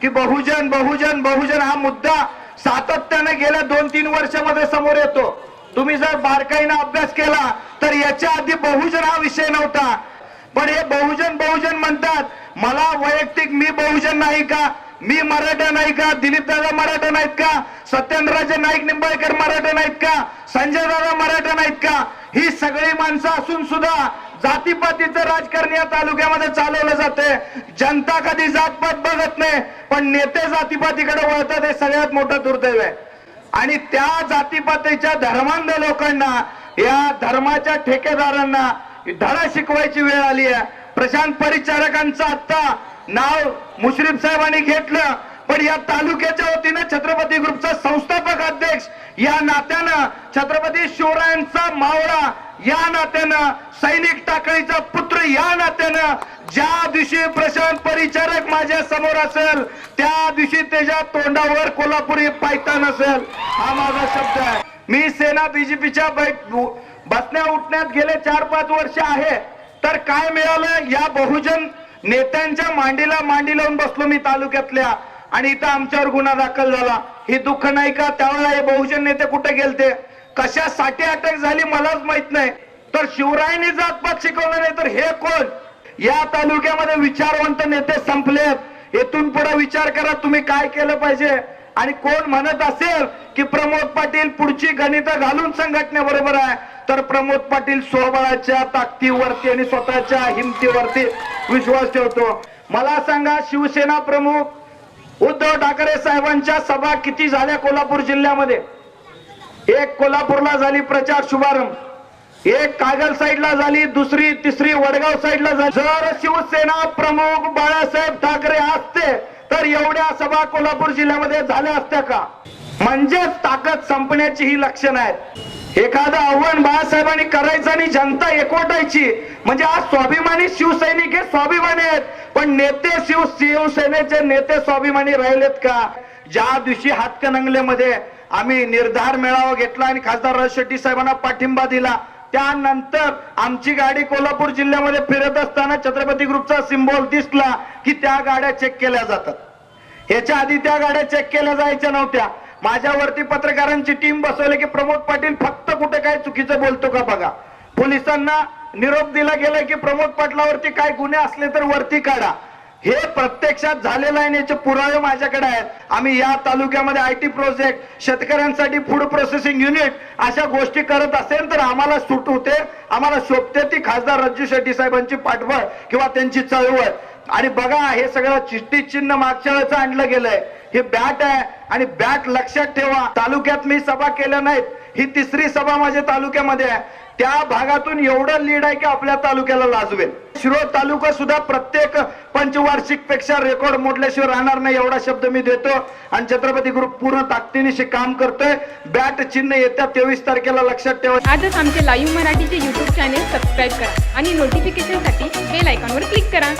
की बहुजन बहुजन बहुजन हा मुद्दा सातत्याने गेल्या दोन तीन वर्षामध्ये समोर येतो. तुम्ही जर बारकाईनं अभ्यास केला तर याच्या आधी बहुजन हा विषय नव्हता. पण हे बहुजन बहुजन म्हणतात मला वैयक्तिक मी बहुजन नाही का? मी मराठा नाही का? दिलीपदादा मराठा नाहीत का? सत्येंद्रराजे नाईक निंबाळकर मराठा नाहीत का? संजय दादा मराठा नाहीत का? ही सगळी माणसं असून सुद्धा जातीपातीचं राजकारण या तालुक्यामध्ये चालवलं जातंय. जनता कधी जातपात बघत नाही पण नेते जातीपातीकडे वळतात हे सगळ्यात मोठं दुर्दैव आहे. आणि त्या जातीपातीच्या धर्मांध लोकांना या धर्माच्या ठेकेदारांना धडा शिकवायची वेळ आली आहे. प्रशांत परिचारकांचं आता नाव मुश्रीफ साहेबांनी घेतलं पण या तालुक्याच्या वतीनं छत्रपती ग्रुपचा संस्थापक अध्यक्ष या नात्यानं छत्रपती शिवरायांचा मावळा या नात्यानं सैनिक टाकळीचा पुत्र या नात्यानं ज्या दिवशी प्रशांत परिचारक माझ्यासमोर असेल त्या दिवशी त्याच्या तोंडावर कोल्हापुरी पायतान असेल. हा माझा शब्द आहे. मी सेना बीजेपीच्या बसण्या उठण्यात गेले चार पाच वर्ष आहे. तर काय मिळालं? या बहुजन नेत्यांच्या मांडीला मांडी लावून बसलो मी तालुक्यातल्या. आणि इथं आमच्यावर गुन्हा दाखल झाला. हे दुःख नाही का? त्यावेळेला हे बहुजन नेते कुठे गेलते? कशासाठी अटक झाली मलाच माहीत नाही. तर शिवरायांनी जातपात शिकवलं नाही तर हे कोण? या तालुक्यामध्ये विचारवंत नेते संपलेत. येथून पुढे विचार करा तुम्ही काय केलं पाहिजे? आणि कोण म्हणत असेल की प्रमोद पाटील पुढची गणित घालून संघटनेबरोबर आहे तर प्रमोद पाटील स्वबळाच्या ताकदीवरती आणि स्वतःच्या हिमतीवरती विश्वास ठेवतो. मला सांगा शिवसेना प्रमुख उद्धव ठाकरे साहेबांच्या सभा किती झाल्या कोल्हापूर जिल्ह्यामध्ये? एक कोल्हापूरला झाली प्रचार शुभारंभ. एक कागल साईडला झाली दुसरी तिसरी वडगाव साईडला झाली. जर शिवसेना प्रमुख बाळासाहेब ठाकरे असते तर एवढ्या सभा कोल्हापूर जिल्ह्यामध्ये झाल्या असत्या का? म्हणजेच ताकद संपण्याची ही लक्षणं आहेत. एखादं आव्हान बाळासाहेबांनी करायचं आणि जनता एकवटायची म्हणजे आज स्वाभिमानी शिवसैनिक हे स्वाभिमानी आहेत. पण नेते शिव शिवसेनेचे नेते स्वाभिमानी राहिलेत का? ज्या दिवशी हातकणंगलेमध्ये आम्ही निर्धार मेळावा घेतला आणि खासदार राज शेट्टी साहेबांना पाठिंबा दिला त्यानंतर आमची गाडी कोल्हापूर जिल्ह्यामध्ये फिरत असताना छत्रपती ग्रुपचा सिम्बॉल दिसला की त्या गाड्या चेक केल्या जातात. ह्याच्या आधी त्या गाड्या चेक केल्या जायच्या नव्हत्या. माझ्यावरती पत्रकारांची टीम बसवली की प्रमोद पाटील फक्त कुठे काय चुकीचं बोलतो का बघा. पोलिसांना निरोप दिला गेलाय की प्रमोद पाटलावरती काय गुन्हे असले तर वरती काढा. हे प्रत्यक्षात झालेलं आहे याचे पुरावे माझ्याकडे आहेत. आम्ही या तालुक्यामध्ये आय टी प्रोजेक्ट शेतकऱ्यांसाठी फूड प्रोसेसिंग युनिट अशा गोष्टी करत असेल तर आम्हाला सूट होते. आम्हाला शोभते ती खासदार रज्जू शेट्टी साहेबांची पाठबळ किंवा त्यांची चळवळ. आणि बघा हे सगळं चिठ्ठी चिन्ह मागच्या वेळेच आणलं गेलंय. हे बॅट आहे आणि बॅट लक्षात ठेवा. तालुक्यात मी सभा केल्या नाहीत. ही तिसरी सभा माझ्या तालुक्यामध्ये आहे. त्या भागातून एवढं लीड आहे की आपल्या तालुक्याला लाजवेल. शिरोळ तालुका सुद्धा प्रत्येक पंचवार्षिकपेक्षा रेकॉर्ड मोडल्याशिवाय राहणार नाही एवढा शब्द मी देतो. आणि छत्रपती ग्रुप पूर्ण ताकदीनिशी काम करतोय. बॅट चिन्ह येत्या तेवीस तारखेला लक्षात ठेवा. आजच आमचे लाईव्ह मराठीचे युट्यूब चॅनेल सबस्क्राईब करा आणि नोटिफिकेशनसाठी बेल आयकॉनवर क्लिक करा.